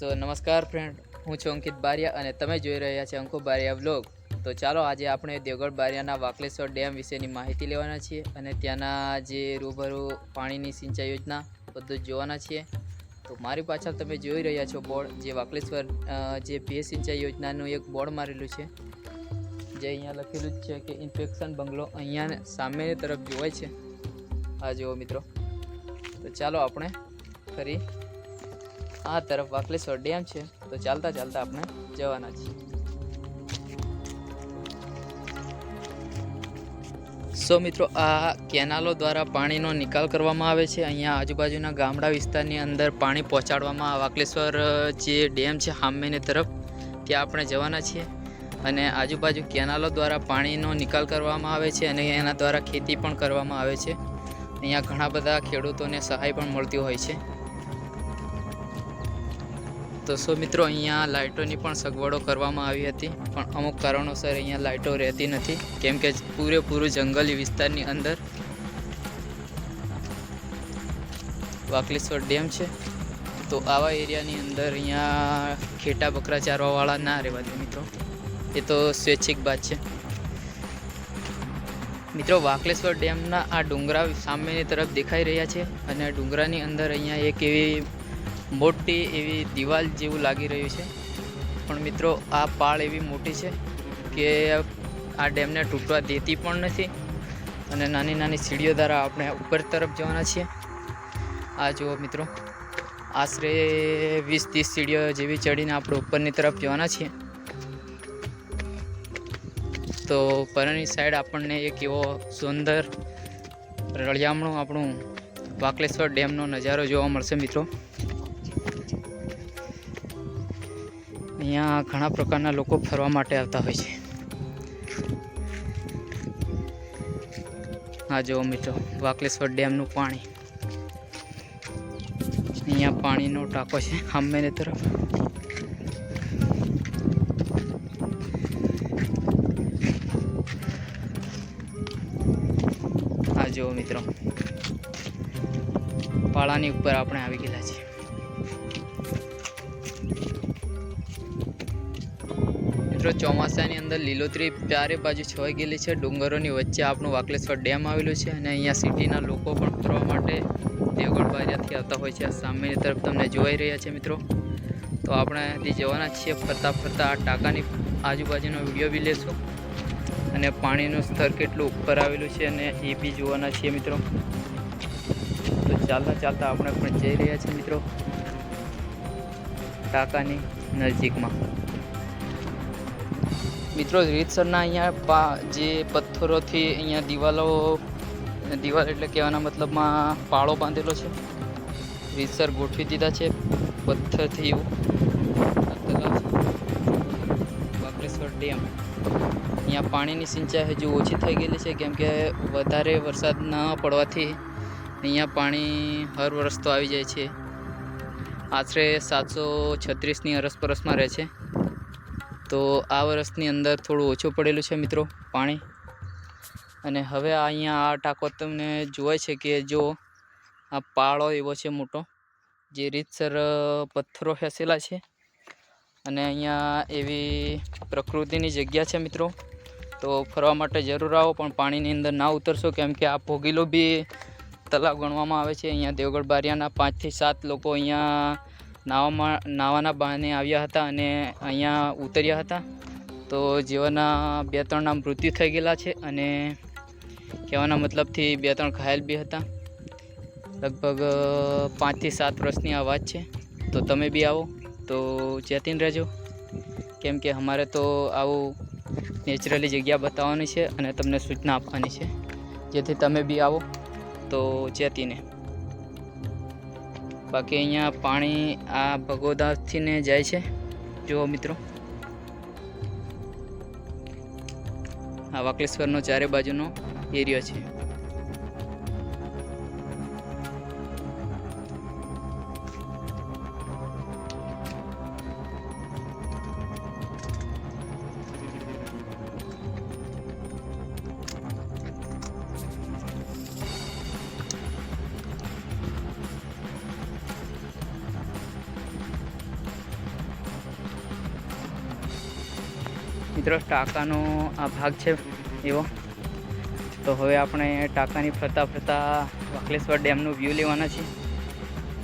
સો નમસ્કાર ફ્રેન્ડ હું છું અંકિત બારિયા અને તમે જોઈ રહ્યા છો અંકુ બારિયા વ્લોગ તો ચાલો આજે આપણે દેવગઢ બારિયાના વાકલેશ્વર ડેમ વિશેની માહિતી લેવાના છીએ અને ત્યાંના જે રૂબરૂ પાણીની સિંચાઈ યોજના બધું જોવાના છીએ. તો મારી પાછળ તમે જોઈ રહ્યા છો બોર્ડ, જે વાકલેશ્વર જે ભેજ સિંચાઈ યોજનાનું એક બોર્ડ મારેલું છે. જે અહીંયા લખેલું જ છે કે ઇન્ફેક્શન બંગલો અહીંયા સામે તરફ જોવાય છે. આ જુઓ મિત્રો. તો ચાલો આપણે ફરી આ તરફ વાકલેશ્વર ડેમ છે. તો ચાલતા ચાલતા આપણે જવાના છીએ. સો મિત્રો, આ કેનાલો દ્વારા પાણીનો નિકાલ કરવામાં આવે છે. અહીંયા આજુબાજુના ગામડા વિસ્તારની અંદર પાણી પહોંચાડવામાં વાકલેશ્વર જે ડેમ છે હામેની તરફ, ત્યાં આપણે જવાના છીએ. અને આજુબાજુ કેનાલો દ્વારા પાણીનો નિકાલ કરવામાં આવે છે અને એના દ્વારા ખેતી પણ કરવામાં આવે છે. અહીંયા ઘણા બધા ખેડૂતોને સહાય પણ મળતી હોય છે. તો સો મિત્રો, અહીંયા લાઇટોની પણ સગવડો કરવામાં આવી હતી, પણ અમુક કારણોસર અહીંયા લાઇટો રહેતી નથી. કેમ કે પૂરેપૂરું જંગલી વિસ્તારની અંદર વાકલેશ્વર ડેમ છે. તો આવા એરિયાની અંદર અહીંયા ખેટા બકરા ચારવાવાળા ના રહેવા દે મિત્રો. એ તો સ્વૈચ્છિક બાત છે. મિત્રો, વાકલેશ્વર ડેમના આ ડુંગરા સામેની તરફ દેખાઈ રહ્યા છે અને ડુંગરાની અંદર અહીંયા એક એવી મોટી એવી દિવાલ જેવું લાગી રહ્યું છે. પણ મિત્રો, આ પાળ એવી મોટી છે કે આ ડેમને તૂટવા દેતી પણ નથી અને નાની નાની સીડીઓ દ્વારા આપણે ઉપર તરફ જવાના છીએ. આ જુઓ મિત્રો, આશરે વીસ ત્રીસ સીડીઓ જેવી ચડીને આપણે ઉપરની તરફ જવાના છીએ. તો પરની સાઈડ આપણને એક એવો સુંદર રળિયામણું આપણું વાકલેશ્વર ડેમનો નજારો જોવા મળશે મિત્રો. અહીંયા ઘણા પ્રકારના લોકો ફરવા માટે આવતા હોય છે. હા જુઓ મિત્રો, વાકલેશ્વર ડેમનું પાણી. અહીંયા પાણીનો ટાંકો છે સામેની તરફ. હા જુઓ મિત્રો, પાળાની ઉપર આપણે આવી ગયેલા છીએ. મિત્રો, ચોમાસાની અંદર લીલોતરી ચારે બાજુ છવાઈ ગયેલી છે. ડુંગરોની વચ્ચે આપણું વાકલેશ્વર ડેમ આવેલું છે અને અહીંયા સિટીના લોકો પણ ફરવા માટે દેવગઢ બારિયાથી આવતા હોય છે. સામેની તરફ તમને જોવાઈ રહ્યા છે મિત્રો. તો આપણે અહીંથી જવાના છીએ. ફરતા ફરતા આ ટાંકાની આજુબાજુનો વીડિયો બી લેશું અને પાણીનું સ્તર કેટલું ઉપર આવેલું છે અને એ બી જોવાના છીએ મિત્રો. તો ચાલતા ચાલતા આપણે પણ જઈ રહ્યા છીએ મિત્રો ટાંકાની નજીકમાં. મિત્રો રીતસરના અહીંયા જે પથ્થરોથી અહીંયા દિવાલો, દિવાલ એટલે કહેવાના મતલબમાં પાળો બાંધેલો છે. રીતસર ગોઠવી દીધા છે પથ્થરથી એવું. વાકરેશ્વર ડેમ. અહીંયા પાણીની સિંચાઈ હજુ ઓછી થઈ ગયેલી છે, કેમ કે વધારે વરસાદ ન પડવાથી અહીંયા પાણી હર વરસ તો આવી જાય છે. આશરે સાતસો છત્રીસની અરસપરસમાં રહે છે. તો આ વર્ષની અંદર થોડું ઓછું પડેલું છે મિત્રો પાણી. અને હવે અહીંયા આ ટાંકો તમને જોવાય છે કે જો આ પાળો એવો છે મોટો, જે રીતસર પથ્થરો ફેંસેલા છે. અને અહીંયા એવી પ્રકૃતિની જગ્યા છે મિત્રો. તો ફરવા માટે જરૂર આવો, પણ પાણીની અંદર ના ઉતરશો, કેમ કે આ ભોગીલો બી તલાવ ગણવામાં આવે છે. અહીંયા દેવગઢ બારિયાના પાંચથી સાત લોકો અહીંયા નાવામાં નાવાના બહાને આવ્યા હતા અને અહીંયા ઉતર્યા હતા. તો જેઓના બે ત્રણના મૃત્યુ થઈ ગયેલા છે અને કહેવાના મતલબથી બે ત્રણ ઘાયલ બી હતા. લગભગ પાંચથી સાત વર્ષની આ વાત છે. તો તમે બી આવો. તો ચેતીન રહેજો. કેમ કે અમારે તો આવું નેચરલી જગ્યા બતાવવાની છે અને તમને સૂચના આપવાની છે. જેથી તમે બી આવો. તો ચેતીને બાકી અહીંયા પાણી આ ભગોદાસથી ને જાય છે. જુઓ મિત્રો. આ વાકલેશ્વરનો ચારે બાજુનો એરિયો છે. મિત્રો, ટાંકાનો આ ભાગ છે એવો. તો હવે આપણે ટાંકાની ફરતા ફરતા વાકલેશ્વર ડેમનું વ્યૂ લેવાના છે.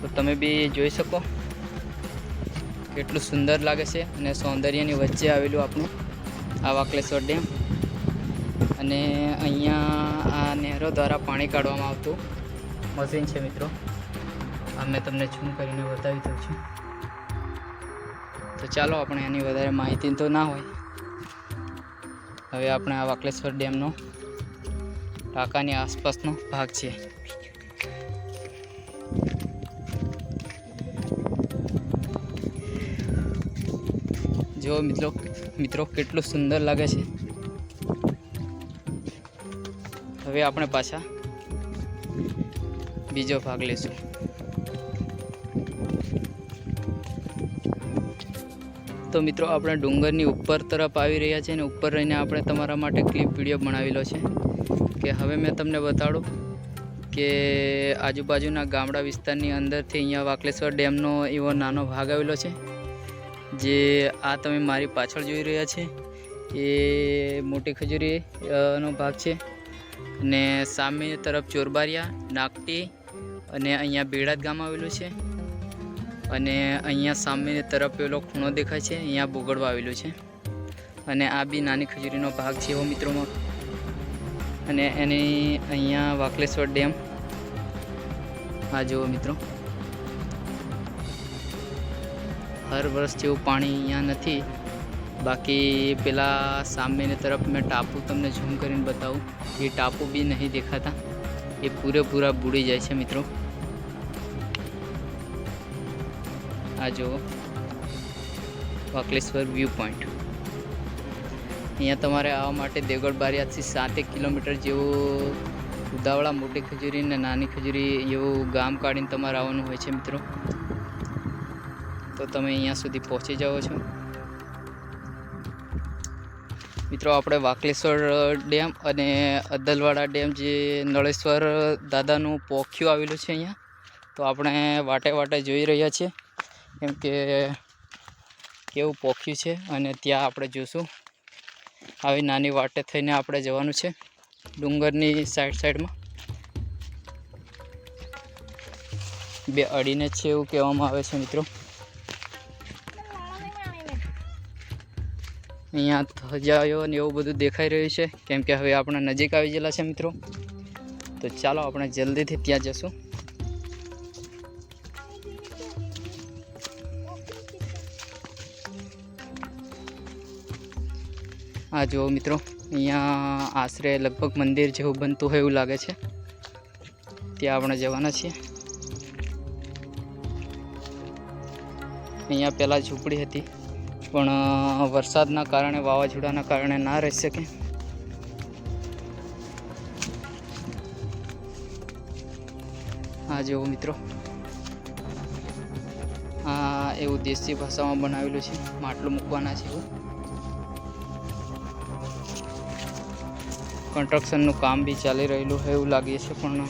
તો તમે બી જોઈ શકો કેટલું સુંદર લાગે છે અને સૌંદર્યની વચ્ચે આવેલું આપણું આ વાકલેશ્વર ડેમ. અને અહીંયા આ નહેરો દ્વારા પાણી કાઢવામાં આવતું મશીન છે મિત્રો. આ મેં તમને ઝૂમ કરીને બતાવી દઉં છું. તો ચાલો, આપણે એની વધારે માહિતી તો ના હોય. હવે આપણે આ વાકલેશ્વર ડેમનો ટાંકાની આસપાસનો ભાગ છે જો મિત્રો મિત્રો, કેટલું સુંદર લાગે છે. હવે આપણે પાછા બીજો ભાગ લેશું તો મિત્રો, આપણે ડુંગરની ઉપર તરફ આવી રહ્યા છીએ અને ઉપર રહીને આપણે તમારા માટે ક્લિપ વીડિયો બનાવેલો છે. કે હવે મેં તમને બતાડું કે આજુબાજુના ગામડા વિસ્તારની અંદરથી અહીંયા વાકલેશ્વર ડેમનો એવો નાનો ભાગ આવેલો છે, જે આ તમે મારી પાછળ જોઈ રહ્યા છે. એ મોટી ખજૂરી નો ભાગ છે અને સામે તરફ ચોરબારિયા નાકટી અને અહીંયા બેડાદ ગામ આવેલું છે. અને અહીંયા સામેની તરફ પેલો ખૂણો દેખાય છે, અહીંયા બોગડવા આવેલું છે. અને આ બી નાની ખજૂરીનો ભાગ છે એવો મિત્રોમાં અને એની અહીંયા વાકલેશ્વર ડેમ. આ જુઓ મિત્રો. હર વર્ષ જેવું પાણી અહીંયા નથી. બાકી પેલા સામેની તરફ મેં ટાપુ તમને ઝૂમ કરીને બતાવું. એ ટાપુ બી નહીં દેખાતા. એ પૂરેપૂરા બુડી જાય છે મિત્રો. આ જુઓ. વાકલેશ્વર વ્યૂ પોઈન્ટ અહીંયા તમારે આવવા માટે દેવગઢ બારિયાથી સાતેક કિલોમીટર જેવું ઉદાવળા, મોટી ખજૂરી ને નાની ખજૂરી એવું ગામ કાઢીને તમારે આવવાનું હોય છે મિત્રો. તો તમે અહીંયા સુધી પહોંચી જાઓ છો. મિત્રો, આપણે વાકલેશ્વર ડેમ અને અદ્દલવાડા ડેમ જે નળેશ્વર દાદાનું પોખ્યું આવેલું છે અહીંયા. તો આપણે વાટે વાટે જોઈ રહ્યા છીએ. કેમ કે કેવું પોખ્યું છે અને ત્યાં આપણે જોઈશું આવી નાની વાટે થઈને આપણે જવાનું છે ડુંગરની સાઈડ સાઈડમાં. બે અડીને છે એવું કહેવામાં આવે છે મિત્રો. અહીંયા ધજાયો ને એવું બધું દેખાઈ રહ્યું છે. કેમ કે હવે આપણે નજીક આવી ગયેલા છે મિત્રો. તો ચાલો આપણે જલ્દીથી ત્યાં જશું. આ જુઓ મિત્રો, અહીંયા આશરે લગભગ મંદિર જેવું બનતું હોય એવું લાગે છે. ત્યાં આપણે જવાના છીએ. અહીંયા પહેલાં ઝૂંપડી હતી, પણ વરસાદના કારણે, વાવાઝોડાના કારણે ના રહી શકે. આ જુઓ મિત્રો, આ એવું દેશી ભાષામાં બનાવેલું છે, માટલું મૂકવાના છે એવું. કન્સ્ટ્રક્શનનું કામ બી ચાલી રહેલું હોય એવું લાગે છે, પણ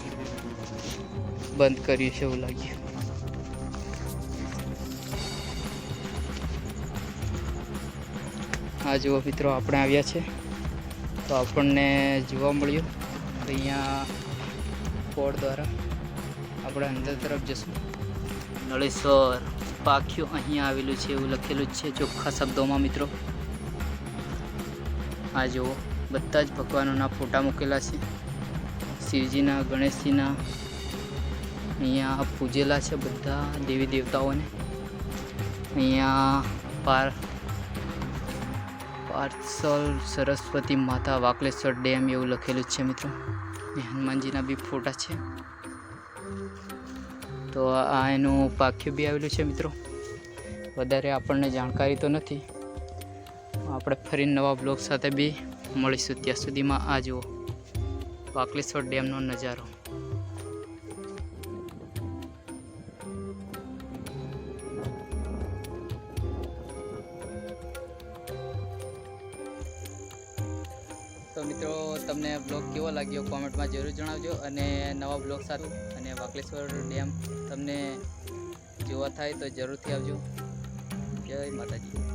બંધ કર્યું છે એવું લાગ્યું આ જુઓ મિત્રો, આપણે આવ્યા છે. તો આપણને જોવા મળ્યું અહીંયા પોર્ટ દ્વારા આપણે અંદર તરફ જશું. નળેશ્વર પાખ્યું અહીંયા આવેલું છે એવું લખેલું જ છે ચોખ્ખા શબ્દોમાં મિત્રો. આ જુઓ. બધા જ ભગવાનોના ફોટા મૂકેલા છે. શિવજીના, ગણેશજીના, અહીંયા પૂજેલા છે બધા દેવી દેવતાઓને. અહીંયા પાર, પાર્સલ સરસ્વતી માતા વાકલેશ્વર ડેમ એવું લખેલું છે મિત્રો. હનુમાનજીના બી ફોટા છે. તો આ એનું પાખ્યું બી આવેલું છે મિત્રો. વધારે આપણને જાણકારી તો નથી. આપણે ફરી નવા બ્લોગ સાથે બી મળીશું ત્યાં સુધીમાં આ જુઓ. વાકલેશ્વર ડેમનો નજારો. તો મિત્રો, તમને બ્લોગ કેવો લાગ્યો કોમેન્ટમાં જરૂર જણાવજો અને નવા બ્લોગ સાથે અને વાકલેશ્વર ડેમ તમને જોવા થાય તો જરૂરથી આવજો. જય માતાજી.